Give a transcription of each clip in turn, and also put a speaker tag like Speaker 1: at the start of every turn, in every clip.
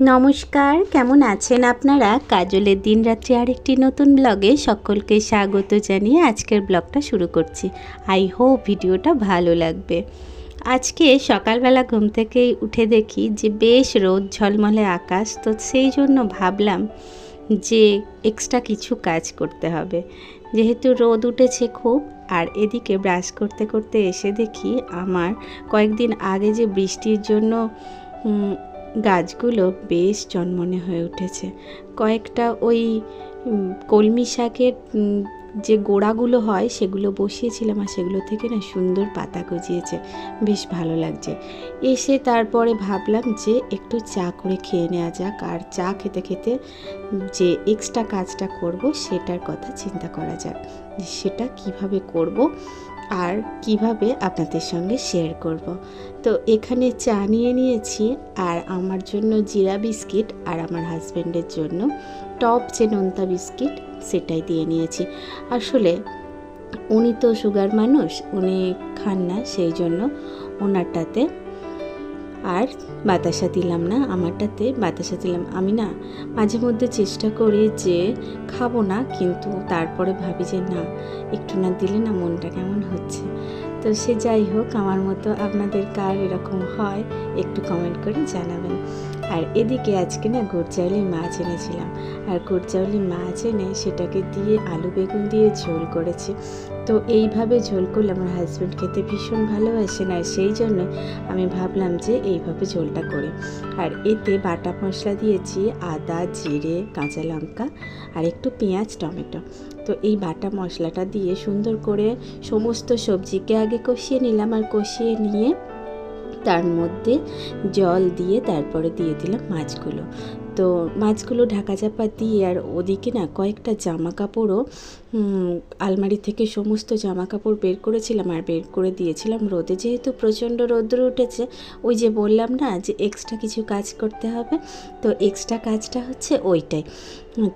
Speaker 1: নমস্কার, কেমন আছেন আপনারা? কাজলের দিন রাত্রি আরেকটি নতুন ব্লগে সকলকে স্বাগত জানিয়ে আজকের ব্লগটা শুরু করছি। আই হোপ ভিডিওটা ভালো লাগবে। আজকে সকালবেলা ঘুম থেকে উঠে দেখি যে বেশ রোদ, ঝলমলে আকাশ, তো সেই জন্য ভাবলাম যে এক্সট্রা কিছু কাজ করতে হবে। যেহেতু রোদ উঠেছে খুব, আর এদিকে ব্রাশ করতে করতে এসে দেখি আমার কয়েকদিন আগে যে বৃষ্টির জন্য গাছগুলো বেশ জন্মনে হয়ে উঠেছে। কয়েকটা ওই কলমি শাকের যে গোড়াগুলো হয় সেগুলো বসিয়েছিলাম আর সেগুলো থেকে না সুন্দর পাতা গজিয়েছে। বেশ ভালো লাগছে। এসে তারপরে ভাবলাম যে একটু চা করে খেয়ে নেওয়া যাক আর চা খেতে খেতে যে এক্সট্রা কাজটা করব সেটার কথা চিন্তা করা যাক সেটা কীভাবে করব। আর কীভাবে আপনাদের সঙ্গে শেয়ার করব। তো এখানে চা নিয়ে নিয়েছি আর আমার জন্য জিরা বিস্কিট আর আমার হাজব্যান্ডের জন্য টপ যে নোনতা বিস্কিট সেটাই দিয়ে নিয়েছি। আসলে উনি তো সুগার মানুষ, উনি খান না, সেই জন্য ওনারটাতে আর বাতাসা দিলাম না, আমারটাতে বাতাসা দিলাম। আমি না মাঝে মধ্যে চেষ্টা করি যে খাব না, কিন্তু তারপরে ভাবি যে না, একটু না দিলে না মনটা কেমন হচ্ছে। তো সে যাই হোক, আমার মতো আপনাদের কার এরকম হয়, একটু কমেন্ট করে জানাবেন। আর এদিকে আজকে না গোরচাউলি মাছ এনেছিলাম। আর গোরচাউলি মাছ এনে সেটাকে দিয়ে আলু বেগুন দিয়ে ঝোল করেছি। তো এইভাবে ঝোল করলে আমার হাজব্যান্ড খেতে ভীষণ ভালোবাসেন আর সেই জন্য আমি ভাবলাম যে এইভাবে ঝোলটা করি। আর এতে বাটা মশলা দিয়েছি, আদা, জিরে, কাঁচা লঙ্কা আর একটু পেঁয়াজ, টমেটো। তো এই বাটা মশলাটা দিয়ে সুন্দর করে সমস্ত সবজিকে আগে কষিয়ে নিলাম আর কষিয়ে নিয়ে তার মধ্যে জল দিয়ে তারপরে দিয়ে দিলাম মাছগুলো। তো মাছগুলো ঢাকা চাপা দিয়ে আর ওদিকে না কয়েকটা জামা কাপড়ও আলমারি থেকে সমস্ত জামা কাপড় বের করেছিলাম আর বের করে দিয়েছিলাম রোদে। যেহেতু প্রচণ্ড রৌদ্র উঠেছে, ওই যে বললাম না যে এক্সট্রা কিছু কাজ করতে হবে, তো এক্সট্রা কাজটা হচ্ছে ওইটাই।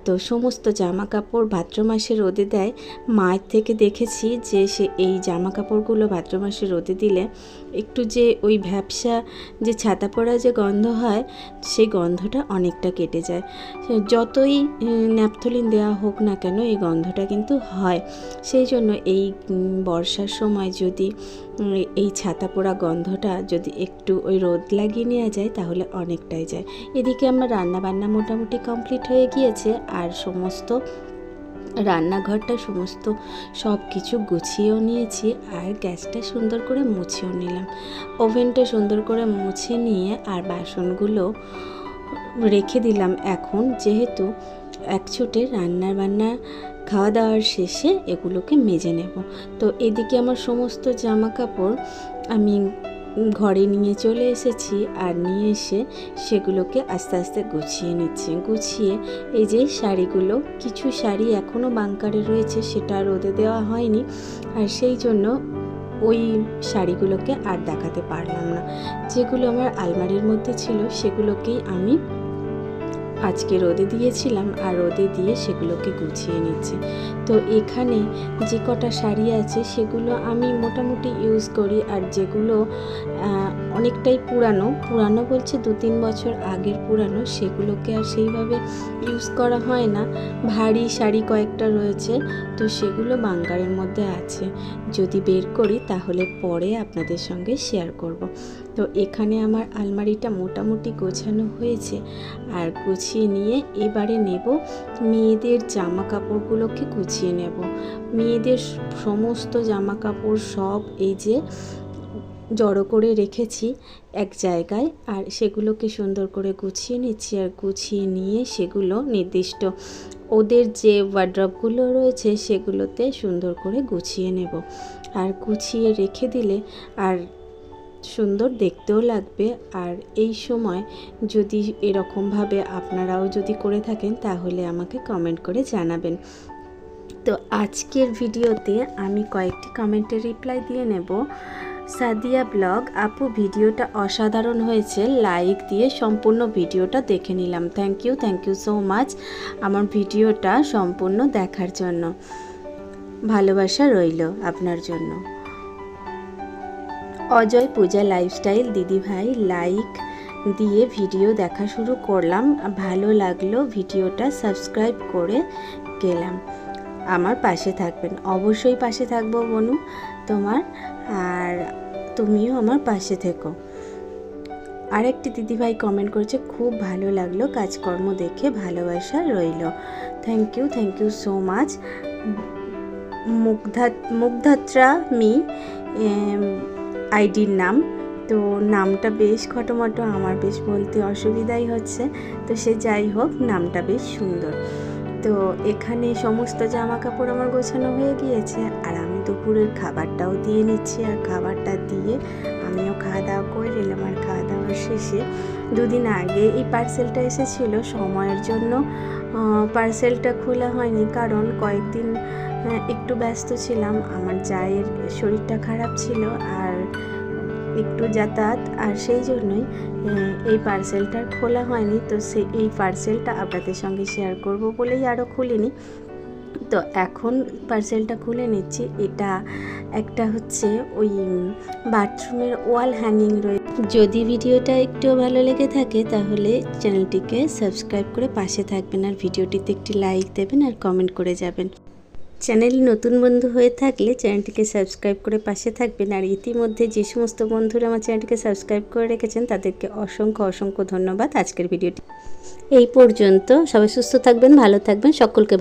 Speaker 1: তো সমস্ত জামা কাপড় ভাদ্র মাসে রোদে দেয়। মায়ের থেকে দেখেছি যে সে এই জামা কাপড়গুলো ভাদ্র মাসে রোদে দিলে একটু যে ওই ভ্যাপসা যে ছাতা পড়া যে গন্ধ হয়, সেই গন্ধটা অনেকটা কেটে যায়। যতই ন্যাপথলিন দেওয়া হোক না কেন, এই গন্ধটা কিন্তু হয়। সেই জন্য এই বর্ষার সময় যদি এই ছাতা পোড়া গন্ধটা যদি একটু ওই রোদ লাগিয়ে নেওয়া যায়, তাহলে অনেকটাই যায়। এদিকে আমার রান্না বান্না মোটামুটি কমপ্লিট হয়ে গিয়েছে, আর সমস্ত রান্নাঘরটা, সমস্ত সব কিছু গুছিয়েও নিয়েছি, আর গ্যাসটা সুন্দর করে মুছেও নিলাম। ওভেনটা সুন্দর করে মুছে নিয়ে, আর বাসনগুলো রেখে দিলাম। এখন যেহেতু এক ছুটে রান্নার বান্না খাওয়া দাওয়ার শেষে এগুলোকে মেজে নেব। তো এদিকে আমার সমস্ত জামা কাপড় আমি ঘরে নিয়ে চলে এসেছি আর নিয়ে এসে সেগুলোকে আস্তে আস্তে গুছিয়ে নিচ্ছি। গুছিয়ে এই যে শাড়িগুলো, কিছু শাড়ি এখনও বাংকারে রয়েছে, সেটা রোদে দেওয়া হয়নি। আর সেই জন্য ওই শাড়িগুলোকে আর দেখাতে পারলাম না। যেগুলো আমার আলমারির মধ্যে ছিল সেগুলোকেই আমি আজকে রোদে দিয়েছিলাম আর রোদে দিয়ে সেগুলোকে গুছিয়ে নিচ্ছি। তো এখানে যে কটা শাড়ি আছে সেগুলো আমি মোটামুটি ইউজ করি আর যেগুলো অনেকটাই পুরানো পুরানো বলছে দু তিন বছর আগের পুরানো, সেগুলোকে আর সেইভাবে ইউজ করা হয় না। ভারী শাড়ি কয়েকটা রয়েছে, তো সেগুলো বাঙ্গারের মধ্যে আছে। যদি বের করি তাহলে পরে আপনাদের সঙ্গে শেয়ার করব। তো এখানে আমার আলমারিটা মোটামুটি গোছানো হয়েছে আর গুছিয়ে নিয়ে এবারে নেব। মেয়েদের জামা কাপড়গুলোকে গুছিয়ে নেব। মেয়েদের সমস্ত জামা কাপড় সব এই যে জড়ো করে রেখেছি এক জায়গায় আর সেগুলোকে সুন্দর করে গুছিয়ে নিচ্ছি আর গুছিয়ে নিয়ে সেগুলো নির্দিষ্ট ওদের যে ওয়ার্ড্রপগুলো রয়েছে সেগুলোতে সুন্দর করে গুছিয়ে নেব। আর গুছিয়ে রেখে দিলে আর সুন্দর দেখতেও লাগবে। আর এই সময় যদি এরকমভাবে আপনারাও যদি করে থাকেন, তাহলে আমাকে কমেন্ট করে জানাবেন। তো আজকের ভিডিওতে আমি কয়েকটি কমেন্টের রিপ্লাই দিয়ে নেব। সাদিয়া ব্লগ, আপু ভিডিওটা অসাধারণ হয়েছে লাইক দিয়ে সম্পূর্ণ ভিডিওটা দেখে নিলাম। Thank you thank you so much আমার ভিডিওটা সম্পূর্ণ দেখার জন্য। ভালোবাসা রইল আপনার জন্য। অজয় পূজা লাইফস্টাইল দিদিভাই লাইক দিয়ে ভিডিও দেখা শুরু করলাম। ভালো লাগল ভিডিওটা সাবস্ক্রাইব করে গেলাম। আমার পাশে থাকবেন। অবশ্যই পাশে থাকব বনু তোমার, আর তুমিও আমার পাশে থেকো। আরেকটি দিদিভাই কমেন্ট করেছে, খুব ভালো লাগল, কাজকর্ম দেখে ভালোবাসা রইল। Thank you thank you so much Mugdha মুগ্ধাত্রা মি আইডির নাম। তো নামটা বেশ খটোমটো, আমার বেশ বলতে অসুবিধাই হচ্ছে। তো সে যাই হোক, নামটা বেশ সুন্দর। তো এখানে সমস্ত জামা কাপড় আমার গোছানো হয়ে গিয়েছে, আর আমি দুপুরের খাবারটাও দিয়ে নিচ্ছি। আর খাবারটা দিয়ে আমিও খাওয়া দাওয়া করে নিলাম। আর খাওয়া দাওয়ার শেষে দুদিন আগে এই পার্সেলটা এসেছিল। সময়ের জন্য পার্সেলটা খোলা হয়নি। কারণ কয়েকদিন একটু ব্যস্ত ছিলাম। আমার জায়ের শরীরটা খারাপ ছিল আর একটু যাতায়াত, আর সেই জন্যই এই পার্সেলটার খোলা হয়নি। তো সে, এই পার্সেলটা আপনাদের সঙ্গে শেয়ার করব বলেই আরও খুলিনি। তো এখন পার্সেলটা খুলে নিচ্ছি। এটা একটা হচ্ছে ওই বাথরুমের ওয়াল হ্যাঙ্গিং রয়েছে যদি ভিডিওটা একটু ভালো লেগে থাকে তাহলে চ্যানেলটিকে সাবস্ক্রাইব করে পাশে থাকবেন আর ভিডিওটিতে একটি লাইক দেবেন আর কমেন্ট করে যাবেন। চ্যানেল নতুন বন্ধু হয়ে থাকলে চ্যানেলটিকে সাবস্ক্রাইব করে পাশে থাকবেন। আর ইতিমধ্যে যে সমস্ত বন্ধুরা আমার চ্যানেলটিকে সাবস্ক্রাইব করে রেখেছেন, তাদেরকে অসংখ্য অসংখ্য ধন্যবাদ আজকের ভিডিওটি। এই পর্যন্ত সবাই সুস্থ থাকবেন, ভালো থাকবেন, সকলকে